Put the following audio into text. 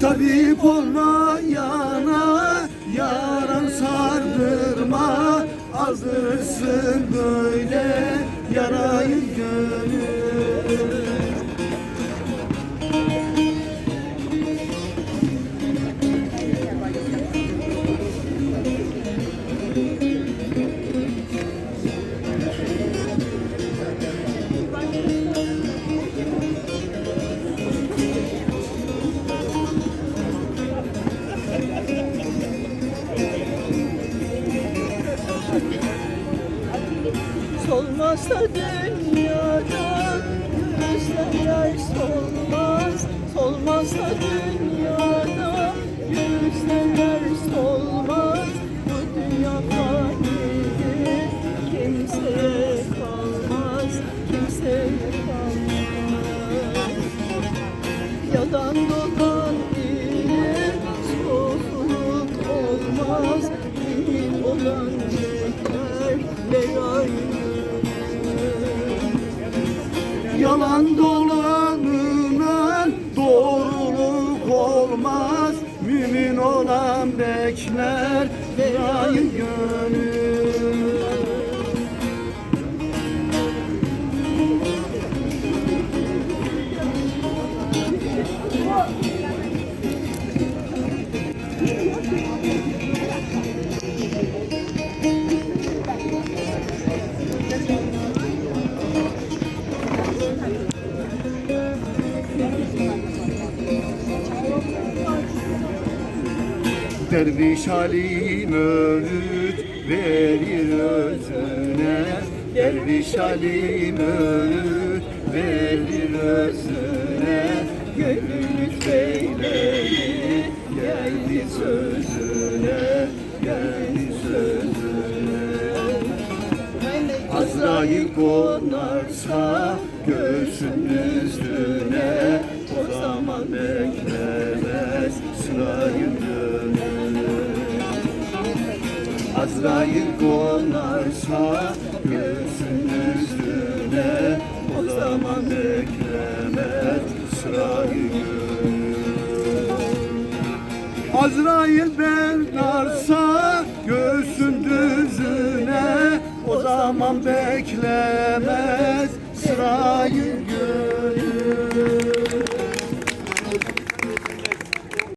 Tabip olmayana yaran sardırma Azdırırsın böyle yarayı gönül Solmazsa dünyada yüzler solmaz. Solmazsa dünyada yüzler solmaz. Bu dünya fanidir kimseye kalmaz Kimseye kalmaz. Yalan dolan ile sofuluk olmaz. Mümin olan bekler belayı Yalan dolanına doğruluk olmaz. Mümin olan bekler yarayı gönül Derviş halim öğüt verir özüne. Derviş halim öğüt verir özüne. Gönül lütfeyledi geldi sözüne Geldi sözüne. Azrail konarsa göğsün üstüne Azrail konarsa göğsün üstüne. O zaman beklemez sırayı Azrail benarsa göğsün düzüne. O zaman beklemez sırayı